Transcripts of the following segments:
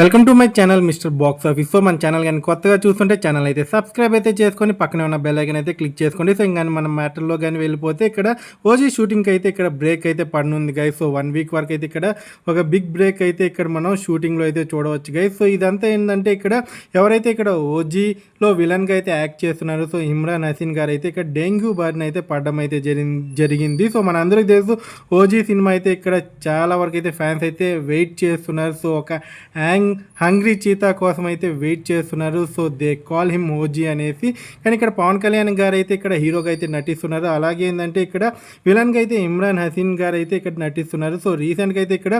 Welcome to my channel mister box office so మన channel కానీ కొత్తగా చూస్తుంటే ఛానల్ అయితే సబ్స్క్రైబ్ అయితే చేసుకొని పక్కనే ఉన్న బెల్ ఐకన్ అయితే క్లిక్ చేసుకోండి. సో ఇంకా మన మ్యాటర్లో కానీ వెళ్ళిపోతే ఇక్కడ ఓజీ షూటింగ్ అయితే ఇక్కడ బ్రేక్ అయితే పడనుంది గైస్ సో వన్ వీక్ వరకు అయితే ఇక్కడ ఒక బిగ్ బ్రేక్ అయితే ఇక్కడ మనం షూటింగ్లో అయితే చూడవచ్చు గైస్ సో ఇదంతా ఏంటంటే ఇక్కడ ఎవరైతే ఇక్కడ ఓజీలో విలన్గా అయితే యాక్ట్ చేస్తున్నారు సో ఇమ్రాన్ హసీన్ గారు అయితే ఇక్కడ డెంగ్యూ బారిన అయితే పడడం అయితే జరిగింది. సో మన అందరికీ తెలుసు ఓజీ సినిమా అయితే ఇక్కడ చాలా వరకు అయితే ఫ్యాన్స్ అయితే వెయిట్ చేస్తున్నారు. సో ఒక హ్యాంగ్ హంగ్రీ చీతా కోసం అయితే వెయిట్ చేస్తున్నారు. So they call him OG అనేసి. కానీ ఇక్కడ పవన్ కళ్యాణ్ గారు అయితే ఇక్కడ హీరోగా అయితే నటిస్తున్నారు. అలాగే ఏంటంటే ఇక్కడ విలన్గా అయితే ఇమ్రాన్ హసీన్ గారు అయితే ఇక్కడ నటిస్తున్నారు. సో రీసెంట్గా అయితే ఇక్కడ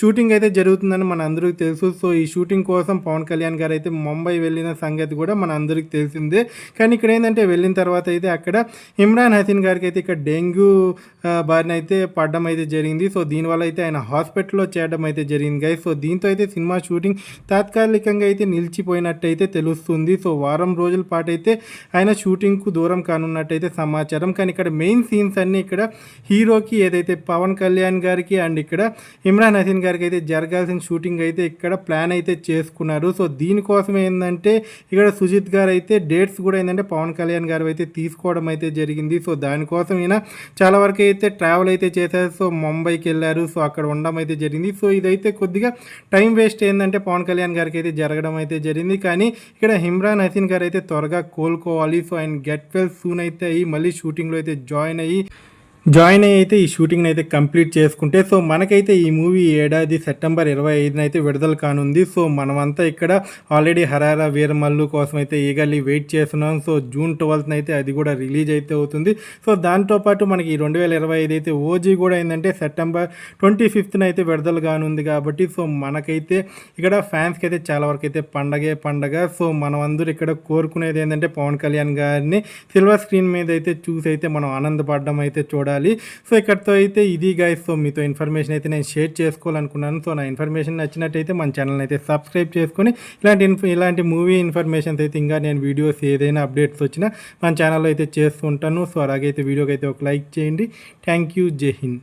షూటింగ్ అయితే జరుగుతుందని మన అందరికీ తెలుసు. సో ఈ షూటింగ్ కోసం పవన్ కళ్యాణ్ గారు అయితే ముంబై వెళ్ళిన సంగతి కూడా మన అందరికీ తెలిసిందే. కానీ ఇక్కడ ఏంటంటే వెళ్ళిన తర్వాత అయితే అక్కడ ఇమ్రాన్ హసీన్ గారికి అయితే ఇక్కడ డెంగ్యూ బారిన అయితే పడడం అయితే జరిగింది. సో దీనివల్ల అయితే ఆయన హాస్పిటల్లో చేయడం అయితే జరిగింది గైస్ సో దీంతో అయితే సినిమా షూట్ షూటింగ్ తాత్కాలికంగా అయితే నిలిచిపోయినట్టయితే తెలుస్తుంది. సో వారం రోజుల పాటు అయితే ఆయన షూటింగ్కు దూరం కానున్నట్టయితే సమాచారం. కానీ ఇక్కడ మెయిన్ సీన్స్ అన్నీ ఇక్కడ హీరోకి ఏదైతే పవన్ కళ్యాణ్ గారికి అండ్ ఇక్కడ ఇమ్రాన్ హసీన్ గారికి అయితే జరగాల్సిన షూటింగ్ అయితే ఇక్కడ ప్లాన్ అయితే చేసుకున్నారు. సో దీనికోసం ఏంటంటే ఇక్కడ సుజిత్ గారు అయితే డేట్స్ కూడా ఏంటంటే పవన్ కళ్యాణ్ గారు అయితే తీసుకోవడం అయితే జరిగింది. సో దానికోసం ఈయన చాలా వరకు అయితే ట్రావెల్ అయితే చేశారు. సో ముంబైకి వెళ్ళారు. సో అక్కడ ఉండడం అయితే జరిగింది. సో ఇదైతే కొద్దిగా టైం వేస్ట్ ఏంటంటే పవన్ కళ్యాణ్ గారికి అయితే జరగడం అయితే జరిగింది. కానీ ఇక్కడ ఇమ్రాన్ హసీన్ గారు అయితే త్వరగా కోలుకోవాలి. సో ఆయన గెట్ వెల్ సూన్ అయితే అయ్యి మళ్ళీ షూటింగ్లో అయితే జాయిన్ అయ్యి జాయిన్ అయితే ఈ షూటింగ్ అయితే కంప్లీట్ చేసుకుంటే సో మనకైతే ఈ మూవీ ఏడాది సెప్టెంబర్ ఇరవై ఐదున అయితే విడుదల కానుంది. సో మనమంతా ఇక్కడ ఆల్రెడీ హరారా వీరమల్లు కోసం అయితే ఈగల్లీ వెయిట్ చేస్తున్నాం. సో జూన్ ట్వెల్త్న అయితే అది కూడా రిలీజ్ అయితే అవుతుంది. సో దాంతోపాటు మనకి ఈ రెండు వేల ఇరవై ఐదు అయితే ఓజీ కూడా ఏంటంటే సెప్టెంబర్ ట్వంటీ ఫిఫ్త్న అయితే విడుదల కానుంది కాబట్టి సో మనకైతే ఇక్కడ ఫ్యాన్స్కి అయితే చాలా వరకు అయితే పండగే పండగ. సో మనం అందరూ ఇక్కడ కోరుకునేది ఏంటంటే పవన్ కళ్యాణ్ గారిని సిల్వర్ స్క్రీన్ మీద అయితే చూసి అయితే మనం ఆనందపడడం అయితే చూడాలి. సో ఇక్కడతో అయితే ఇది గైస్ సో మీతో ఇన్ఫర్మేషన్ అయితే నేను షేర్ చేసుకోవాలనుకున్నాను. సో నా ఇన్ఫర్మేషన్ నచ్చినట్టయితే మన ఛానల్ అయితే సబ్స్క్రైబ్ చేసుకొని ఇలాంటి ఇలాంటి మూవీ ఇన్ఫర్మేషన్స్ అయితే ఇంకా నేను వీడియోస్ ఏదైనా అప్డేట్స్ వచ్చినా మన ఛానల్లో అయితే చేస్తూ ఉంటాను. సో అలాగైతే వీడియోకి అయితే ఒక లైక్ చేయండి. థ్యాంక్ యూ జై హింద్